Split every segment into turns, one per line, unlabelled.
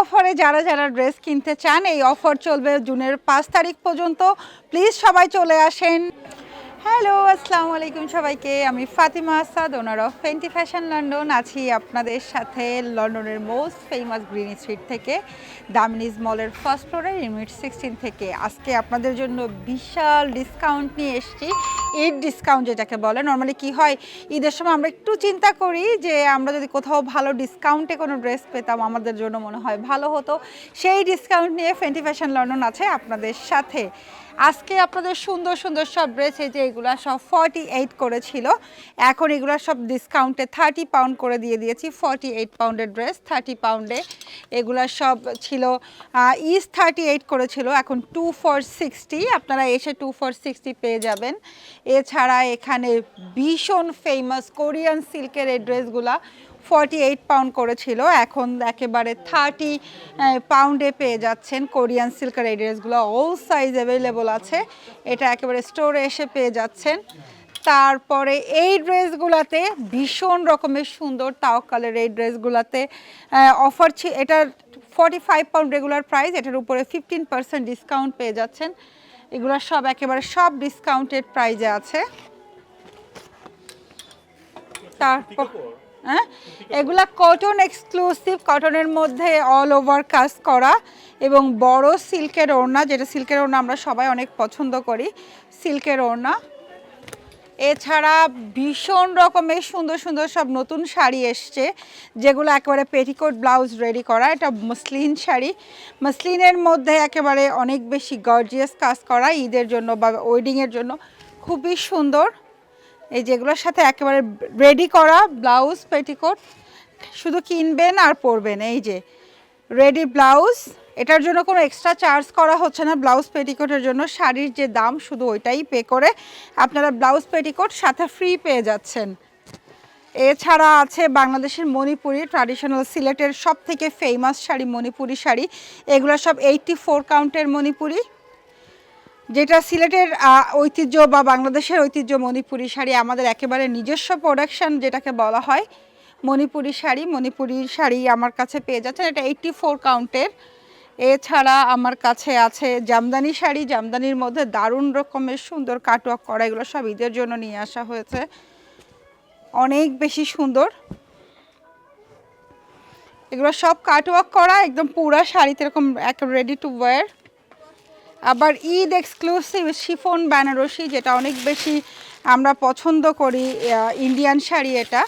অফারে যারা যারা ড্রেস কিনতে চান, এই অফার চলবে জুনের পাঁচ তারিখ পর্যন্ত। প্লিজ সবাই চলে আসেন। হ্যালো আসসালামু আলাইকুম সবাইকে। আমি Fatima Asad owner of Fenty fashion London আছি আপনাদের সাথে লন্ডনের মোস্ট ফেমাস গ্রিন স্ট্রিট থেকে দামিনিজ মলের ফার্স্ট ফ্লোরে লিমিট সিক্সটিন থেকে। আজকে আপনাদের জন্য বিশাল ডিসকাউন্ট নিয়ে এসেছি। ঈদ ডিসকাউন্ট যেটাকে বলে নর্মালি কি হয়, ঈদের সময় আমরা একটু চিন্তা করি যে আমরা যদি কোথাও ভালো ডিসকাউন্টে কোনো ড্রেস পেতাম, আমাদের জন্য মনে হয় ভালো হতো। সেই ডিসকাউন্ট নিয়ে ফেন্টি ফ্যাশন লন্ডন আছে আপনাদের সাথে। আজকে আপনাদের সুন্দর সুন্দর সব ড্রেস এই যে এগুলা সব ফর্টি এইট করেছিল। এখন এগুলা সব ডিসকাউন্টে থার্টি পাউন্ড করে দিয়ে দিয়েছি ফর্টি এইট পাউন্ডের ড্রেস থার্টি পাউন্ডে এগুলা সব ছিল। ইস থার্টি এইট করেছিল, এখন টু ফর সিক্সটি আপনারা এসে টু ফর সিক্সটি পেয়ে যাবেন। এছাড়া এখানে ভীষণ ফেমাস কোরিয়ান সিল্কের এই ড্রেসগুলা ফর্টি এইট পাউন্ড করেছিল। এখন একেবারে থার্টি পাউন্ডে পেয়ে যাচ্ছেন কোরিয়ান সিল্কের এই ড্রেসগুলো। অল সাইজ অ্যাভেলেবল আছে। এটা একেবারে স্টোরে এসে পেয়ে যাচ্ছেন। তারপরে এই ড্রেসগুলাতে ভীষণ রকমের সুন্দর তাওকালের এই ড্রেসগুলাতে অফার ছিল এটার forty five pound regular price এটার উপরে ফিফটিন পার্সেন্ট ডিসকাউন্ট পেয়ে যাচ্ছেন। এগুলো সব একেবারে সব ডিসকাউন্টেড প্রাইজে আছে। তারপর হ্যাঁ? এগুলা কটন এক্সক্লুসিভ কটনের মধ্যে অল ওভার কাজ করা এবং বড় সিল্কের ওড়না, যেটা সিল্কের ওড়না আমরা সবাই অনেক পছন্দ করি সিল্কের ওড়না। এছাড়া ভীষণ রকমের সুন্দর সুন্দর সব নতুন শাড়ি এসছে, যেগুলো একেবারে পেটিকোট ব্লাউজ রেডি করা। এটা মসলিন শাড়ি। মসলিনের মধ্যে একেবারে অনেক বেশি গর্জিয়াস কাজ করা ঈদের জন্য বা ওয়েডিংয়ের জন্য। খুবই সুন্দর। এই যেগুলোর সাথে একেবারে রেডি করা ব্লাউজ পেটিকোট শুধু কিনবেন আর পরবেন। এই যে রেডি ব্লাউজ এটার জন্য কোনো এক্সট্রা চার্জ করা হচ্ছে না ব্লাউজ পেটিকোটের জন্য। শাড়ির যে দাম, শুধু ওইটাই পে করে। আপনারা ব্লাউজ পেটিকোট সাথে ফ্রি পেয়ে যাচ্ছেন। এছাড়া আছে বাংলাদেশের মণিপুরি ট্র্যাডিশনাল সিলেটের সব থেকে ফেমাস শাড়ি মণিপুরি শাড়ি। এগুলো সব এইটটি ফোর কাউন্টের মণিপুরি। যেটা সিলেটের ঐতিহ্য বা বাংলাদেশের ঐতিহ্য মণিপুরি শাড়ি, আমাদের একেবারে নিজস্ব প্রোডাকশন যেটাকে বলা হয়। মণিপুরি শাড়ি মণিপুরি শাড়ি আমার কাছে পেয়ে যাচ্ছে এটা এইটটি ফোর কাউন্টের এছাড়া আমার কাছে আছে জামদানি শাড়ি, জামদানির মধ্যে দারুণ রকমের সুন্দর কাটওয়ার্ক করা এগুলো সব ঈদের জন্য নিয়ে আসা হয়েছে। অনেক বেশি সুন্দর। এগুলো সব কাটওয়ার্ক করা একদম পুরা শাড়িতে এরকম এক রেডি টু ওয়্যার আবার ঈদ এক্সক্লুসিভ শিফন, বেনারসি, যেটা অনেক বেশি আমরা পছন্দ করি ইন্ডিয়ান শাড়ি এটা।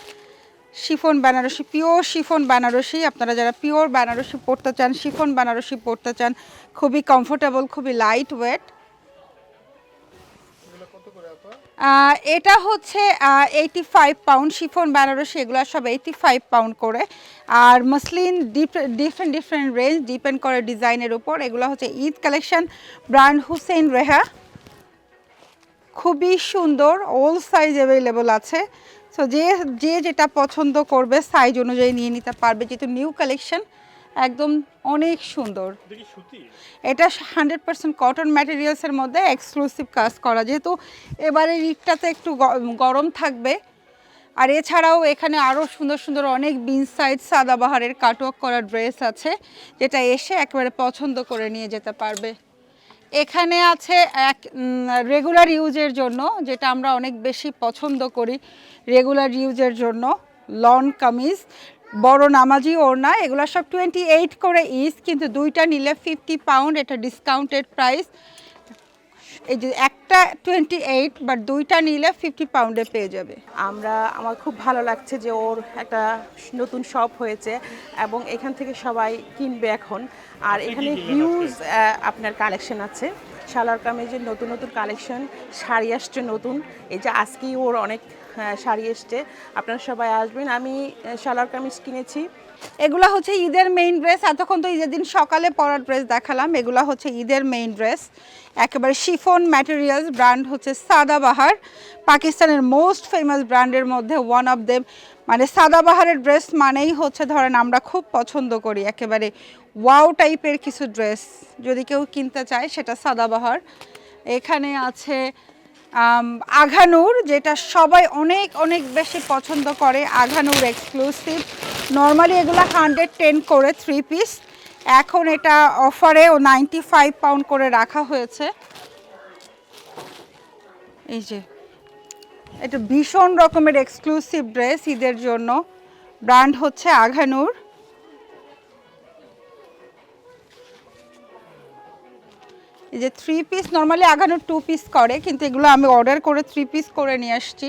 Chiffon Benarasi, pure chiffon Benarasi. আপনারা যারা পিওর বেনারসি পরতে চান, শিফন বেনারসি পরতে চান, খুবই কমফোর্টেবল খুবই লাইট ওয়েট এটা হচ্ছে eighty five pound chiffon Benarasi, এগুলো সব এইটি ফাইভ পাউন্ড করে। আর muslin different different range depend করে ডিজাইনের উপর। এগুলো হচ্ছে ঈদ কালেকশন ব্র্যান্ড হুসেন রেহা। খুবই সুন্দর অল সাইজ অ্যাভেলেবল আছে। সো যে যে যেটা পছন্দ করবে সাইজ অনুযায়ী নিয়ে নিতে পারবে যেহেতু নিউ কালেকশন একদম অনেক সুন্দর। এটা হান্ড্রেড পার্সেন্ট কটন ম্যাটেরিয়ালসের মধ্যে এক্সক্লুসিভ কাজ করা। যেহেতু এবারে ঈদটাতে একটু গরম থাকবে আর এছাড়াও এখানে আরও সুন্দর সুন্দর অনেক বিন সাইড সাদাবাহারের কাটওয়ার্ক করা ড্রেস আছে যেটা এসে একবারে পছন্দ করে নিয়ে যেতে পারবে। এখানে আছে এক রেগুলার ইউজের জন্য, যেটা আমরা অনেক বেশি পছন্দ করি রেগুলার ইউজের জন্য লন কামিজ, বড় নামাজি ওড়না, এগুলো সব টোয়েন্টি এইট করে ইস কিন্তু দুইটা নিলে ফিফটি পাউন্ড এটা ডিসকাউন্টেড প্রাইস এই যে একটা টোয়েন্টি এইট বা দুইটা নিলে ফিফটি পাউন্ডে পেয়ে যাবে।
আমরা আমার খুব ভালো লাগছে যে ওর একটা নতুন শপ হয়েছে এবং এখান থেকে সবাই কিনবে এখন। আর এখানে হিউজ আপনার কালেকশন আছে। সালোয়ার কামিজের নতুন নতুন কালেকশন শাড়ি আসছে নতুন। এই যে আজকেই ওর অনেক শাড়ি এসছে। আপনারা সবাই আসবেন। আমি সালোয়ার কামিজ কিনেছি।
এগুলা হচ্ছে ঈদের মেইন ড্রেস এতক্ষণ তো ঈদের দিন সকালে পরার ড্রেস দেখালাম। এগুলা হচ্ছে ঈদের মেইন ড্রেস একেবারে শিফন ম্যাটেরিয়ালস ব্র্যান্ড হচ্ছে সাদাবাহার পাকিস্তানের মোস্ট ফেমাস ব্র্যান্ডের মধ্যে ওয়ান অফ দেম মানে সাদাবাহারের ড্রেস মানেই হচ্ছে, ধরেন আমরা খুব পছন্দ করি। একেবারে ওয়াও টাইপের কিছু ড্রেস যদি কেউ কিনতে চায়, সেটা সাদাবাহার এখানে আছে আঘানুর, যেটা সবাই অনেক অনেক বেশি পছন্দ করে, আঘানুর এক্সক্লুসিভ নর্মালি এগুলো হান্ড্রেড টেন করে থ্রি পিস এখন এটা অফারে ও নাইনটি ফাইভ পাউন্ড করে রাখা হয়েছে। এই যে, এটা ভীষণ রকমের এক্সক্লুসিভ ড্রেস ঈদের জন্য। ব্র্যান্ড হচ্ছে আঘানুর। এই যে থ্রি পিস নর্মালি আগানো টু পিস করে, কিন্তু এগুলো আমি অর্ডার করে থ্রি পিস করে নিয়ে আসছি।